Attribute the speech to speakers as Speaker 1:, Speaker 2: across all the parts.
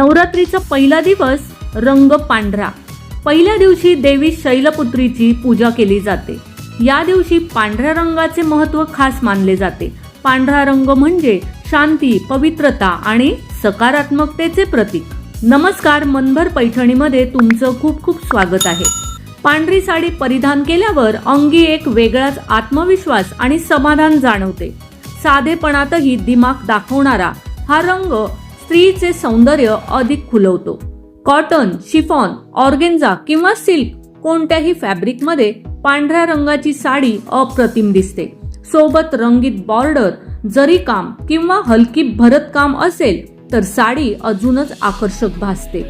Speaker 1: नवरात्रीचा पहिला दिवस रंग पांढरा. पहिल्या दिवशी देवी शैलपुत्रीची पूजा केली जाते. या दिवशी पांढऱ्या रंगाचे महत्त्व खास मानले जाते. पांढरा रंग म्हणजे शांती पवित्रता आणि सकारात्मकतेचे प्रतीक. नमस्कार मनभर पैठणीमध्ये तुमचं खूप खूप स्वागत आहे. पांढरी साडी परिधान केल्यावर अंगी एक वेगळाच आत्मविश्वास आणि समाधान जाणवते. साधेपणातही दिमाग दाखवणारा हा रंग स्त्रीचे सौंदर्य अधिक खुलवतो. कॉटन शिफॉन ऑर्गेन्झा किंवा सिल्क कोणत्याही फॅब्रिकमध्ये पांढऱ्या रंगाची साडी अप्रतिम दिसते. सोबत रंगीत बॉर्डर जरी काम किंवा हलकी भरतकाम असेल तर साडी अजूनच आकर्षक भासते.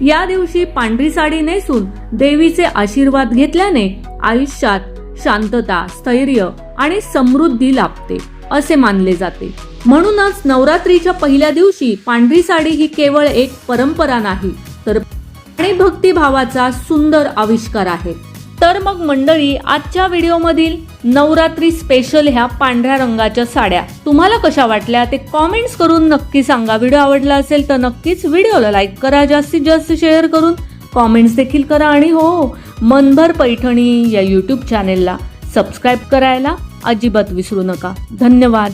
Speaker 1: या दिवशी पांढरी साडी नेसून देवीचे आशीर्वाद घेतल्याने आयुष्यात शांतता स्थैर्य आणि समृद्धी लाभते असे मानले जाते. म्हणूनच नवरात्रीच्या पहिल्या दिवशी पांढरी साडी ही केवळ एक परंपरा नाही तर आणि भक्तिभावाचा सुंदर आविष्कार आहे. तर मग मंडळी आजच्या व्हिडिओमधील नवरात्री स्पेशल ह्या पांढऱ्या रंगाच्या साड्या तुम्हाला कशा वाटल्या ते कॉमेंट्स करून नक्की सांगा. व्हिडिओ आवडला असेल तर नक्कीच व्हिडिओला लाईक करा जास्तीत जास्त शेअर करून कॉमेंट्स देखील करा आणि हो मनभर पैठणी या यूट्यूब चॅनेलला सबस्क्राईब करायला अजिबात विसरू नका. धन्यवाद.